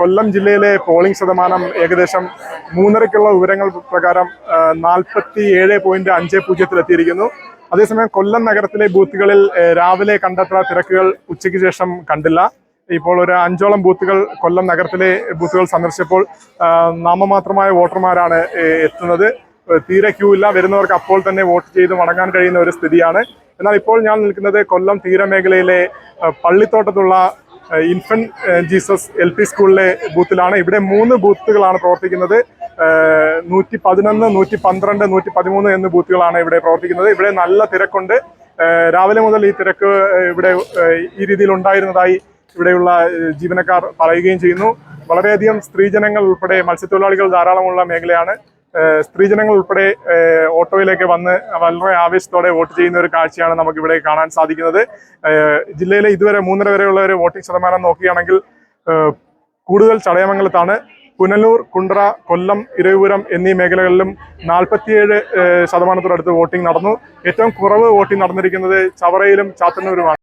കൊല്ലം ജില്ലയിലെ പോളിംഗ് ശതമാനം ഏകദേശം മൂന്നരയ്ക്കുള്ള വിവരങ്ങൾ പ്രകാരം നാൽപ്പത്തി ഏഴ് പോയിന്റ് അഞ്ച് പൂജ്യത്തിലെത്തിയിരിക്കുന്നു. അതേസമയം കൊല്ലം നഗരത്തിലെ ബൂത്തുകളിൽ രാവിലെ കണ്ടത്ര തിരക്കുകൾ ഉച്ചയ്ക്ക് ശേഷം കണ്ടില്ല. ഇപ്പോൾ ഒരു അഞ്ചോളം ബൂത്തുകൾ കൊല്ലം നഗരത്തിലെ ബൂത്തുകൾ സന്ദർശിച്ചപ്പോൾ നാമമാത്രമായ വോട്ടർമാരാണ് എത്തുന്നത്. തീരെ ക്യൂ ഇല്ല. വരുന്നവർക്ക് അപ്പോൾ തന്നെ വോട്ട് ചെയ്ത് മടങ്ങാൻ കഴിയുന്ന ഒരു സ്ഥിതിയാണ്. എന്നാൽ ഇപ്പോൾ ഞാൻ നിൽക്കുന്നത് കൊല്ലം തീരമേഖലയിലെ പള്ളിത്തോട്ടത്തുള്ള ഏഹ് ജീസസ് എൽ പി സ്കൂളിലെ ബൂത്തിലാണ് ഇവിടെ മൂന്ന് ബൂത്തുകളാണ് പ്രവർത്തിക്കുന്നത്. നൂറ്റി പതിനൊന്ന് നൂറ്റി പന്ത്രണ്ട് നൂറ്റി പതിമൂന്ന് എന്നീ ബൂത്തുകളാണ് ഇവിടെ പ്രവർത്തിക്കുന്നത്. ഇവിടെ നല്ല തിരക്കുണ്ട്. രാവിലെ മുതൽ ഈ തിരക്ക് ഇവിടെ ഈ രീതിയിൽ ഉണ്ടായിരുന്നതായി ഇവിടെയുള്ള ജീവനക്കാർ പറയുകയും ചെയ്യുന്നു. വളരെയധികം സ്ത്രീജനങ്ങൾ ഉൾപ്പെടെ മത്സ്യത്തൊഴിലാളികൾ ധാരാളമുള്ള മേഖലയാണ്. സ്ത്രീജനങ്ങൾ ഉൾപ്പെടെ ഓട്ടോയിലേക്ക് വന്ന് വളരെ ആവേശത്തോടെ വോട്ട് ചെയ്യുന്ന ഒരു കാഴ്ചയാണ് നമുക്ക് ഇവിടെ കാണാൻ സാധിക്കുന്നത്. ജില്ലയിലെ ഇതുവരെ മൂന്നര വരെയുള്ള ഒരു വോട്ടിംഗ് ശതമാനം നോക്കുകയാണെങ്കിൽ കൂടുതൽ ചടയമംഗലത്താണ്. പുനലൂർ കുണ്ട്ര കൊല്ലം ഇരവിപുരം എന്നീ മേഖലകളിലും നാൽപ്പത്തിയേഴ് ശതമാനത്തോടടുത്ത് വോട്ടിംഗ് നടന്നു. ഏറ്റവും കുറവ് വോട്ടിംഗ് നടന്നിരിക്കുന്നത് ചവറയിലും ചാത്തന്നൂരുമാണ്.